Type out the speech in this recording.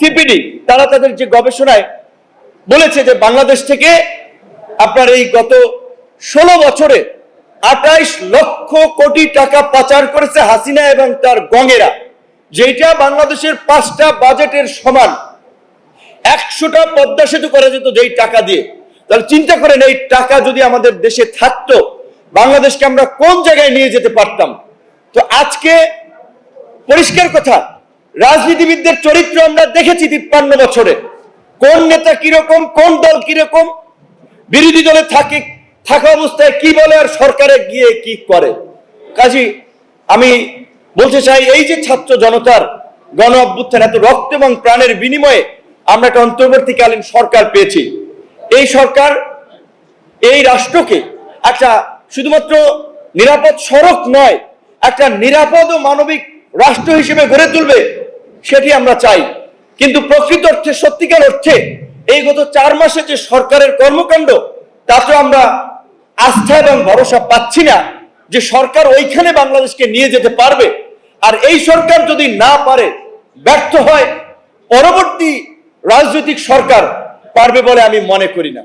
CPD, তারা তাদের যে গবেষণায় বলেছে যে বাংলাদেশ থেকে আপনার এই গত ষোলো বছরে আঠাইশ লক্ষ কোটি টাকা পাচার করেছে হাসিনা এবং তার গঙেরা যেটা বাংলাদেশের পাঁচটা বাজেটের সমান। একশোটা পদ্মা সেতু করা যেত যেই টাকা দিয়ে। তাহলে চিন্তা করেন, এই টাকা যদি আমাদের দেশে থাকতো, বাংলাদেশকে আমরা কোন জায়গায় নিয়ে যেতে পারতাম? তো আজকে পরিষ্কার কথা রাজনীতিবিদদের চরিত্র আমরা দেখেছি তিপ্পান্ন বছরে। কোন নেতা কীরকম, কোন দল কীরকম, বিরোধী দলে থাকে, থাকা অবস্থায় কি বলে আর সরকারে গিয়ে কি করে। কাজী, আমি বলতে চাই, এই যে ছাত্র জনতার গণ অভ্যুত্থান, এত রক্ত এবং প্রাণের বিনিময়ে আমরা একটা অন্তর্বর্তীকালীন সরকার পেয়েছি। এই সরকার, এই রাষ্ট্রকে একটা শুধুমাত্র নিরাপদ সড়ক নয়, একটা নিরাপদ ও মানবিক রাষ্ট্র হিসেবে গড়ে তুলবে। সেটি আমরা চাই। কিন্তু প্রকৃত অর্থে, সত্যিকার অর্থে এই গত চার মাসে যে সরকারের কর্মকাণ্ড তাতে আমরা আস্থা এবং ভরসা পাচ্ছি না যে সরকার ওইখানে বাংলাদেশকে নিয়ে যেতে পারবে। আর এই সরকার যদি না পারে, ব্যর্থ হয়, পরবর্তী রাজনৈতিক সরকার পারবে বলে আমি মনে করি না।